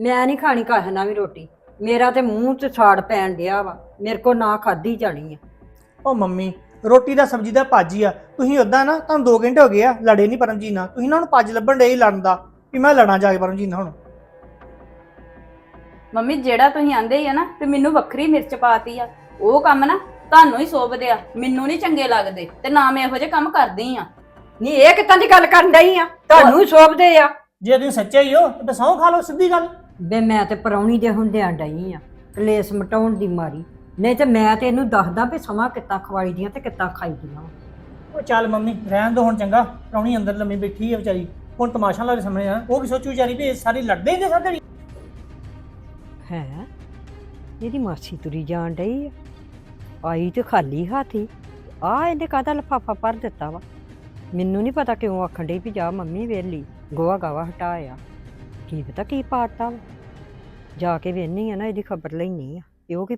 ਮੈਂ ਨਹੀਂ ਖਾਣੀ ਕਾਹੇ ਨਾਲ ਵੀ ਰੋਟੀ। ਮੇਰਾ ਤੇ ਮੂੰਹ 'ਚ ਸਾੜ ਪੈਣ ਡਿਆ ਵਾ। ਮੇਰੇ ਕੋ ਨਾ ਖਾਦੀ ਜਾਣੀ ਆ। ਉਹ ਮੰਮੀ ਰੋਟੀ ਦਾ ਸਬਜ਼ੀ ਦਾ ਭੱਜ ਹੀ ਆ। ਤੁਸੀਂ ਉਦਾਂ ਨਾ ਤੁਹਾਨੂੰ 2 ਘੰਟੇ ਹੋ ਗਏ ਆ ਲੜੇ ਨਹੀਂ ਪਰਮਜੀਤ ਨਾਲ। ਤੁਸੀਂ ਨਾ ਹੁਣ ਭੱਜ ਲੱਭਣ ਡੇ ਲੜਨ ਦਾ ਵੀ ਮੈਂ ਲੜਾਂ ਜਾ ਕੇ ਪਰਮਜੀਤ ਨਾਲ ਹੁਣ। ਮੰਮੀ ਜਿਹੜਾ ਤੁਸੀਂ ਆਂਦੇ ਹੀ ਆ ਨਾ ਤੇ ਮੈਨੂੰ ਵੱਖਰੀ ਮਿਰਚ ਪਾਤੀ ਆ। ਉਹ ਕੰਮ ਨਾ ਤੁਹਾਨੂੰ ਹੀ ਸੋਭਦੇ ਆ। ਮੈਨੂੰ ਨਹੀਂ ਚੰਗੇ ਲੱਗਦੇ ਤੇ ਨਾ ਮੈਂ ਇਹੋ ਜਿਹੇ ਕੰਮ ਕਰਦੀ ਆ। ਨਹੀਂ ਇਹ ਕਿੱਦਾਂ ਦੀ ਗੱਲ ਕਰਨ ਡਈ ਆ? ਤੁਹਾਨੂੰ ਹੀ ਸੋਭਦੇ ਆ। ਜੇ ਤੁਸੀਂ ਸੱਚੇ ਹੀ ਹੋ ਤੇ ਸਹੁੰ ਖਾ ਲਓ ਸਿੱਧੀ ਗੱਲ। ਬੇ ਮੈਂ ਤੇ ਪਰੌਣੀ ਦੇ ਹੁੰਦਿਆਂ ਡਈ ਆ ਕਲੇਸ਼ ਮਟਾਉਣ ਦੀ ਮਾਰੀ। ਨਹੀਂ ਤੇ ਮੈਂ ਤੇ ਇਹਨੂੰ ਦੱਸਦਾ ਵੀ ਸਮਾਂ ਕਿੱਦਾਂ ਖਵਾਈ ਦੀਆਂ ਤੇ ਕਿੱਦਾਂ ਖਾਈ ਦੀਆਂ। ਉਹ ਚੱਲ ਮੰਮੀ ਰਹਿਣ ਦੋ ਹੁਣ ਚੰਗਾ। ਪ੍ਰਾਹੁਣੀ ਅੰਦਰ ਲੰਮੀ ਬੈਠੀ ਹੈ ਵਿਚਾਰੀ। ਹੁਣ ਤਮਾਸ਼ਾ ਲਾ ਕੇ ਸਾਹਮਣੇ ਆ। ਉਹ ਕੀ ਸੋਚੂ ਵਿਚਾਰੀ ਵੀ ਇਹ ਸਾਰੇ ਲੜਦੇ ਹੀ ਨੇ ਸਾਡੀ ਹੈ? ਇਹਦੀ ਮਾਸੀ ਤੁਰੀ ਜਾਣ ਡਈ ਆ। ਆਈ ਤੇ ਖਾਲੀ ਹਾਥੀ। ਆ ਇਹਨੇ ਕਾਹਦਾ ਲਫਾਫਾ ਭਰ ਦਿੱਤਾ ਵਾ? ਮੈਨੂੰ ਨਹੀਂ ਪਤਾ ਕਿਉਂ ਆਖਣ ਡਈ ਵੀ ਜਾ ਮੰਮੀ ਵੇਲੀ ਗੋਆ ਗਾਵਾ ਹਟਾਇਆ। ਕੀ ਪਤਾ ਕੀ ਪਾਤਾ ਵਾ। ਜਾ ਕੇ ਵੇਹਨੀ ਆ ਨਾ, ਇਹਦੀ ਖਬਰ ਲੈਣੀ ਆ। ਇਹ ਕਿ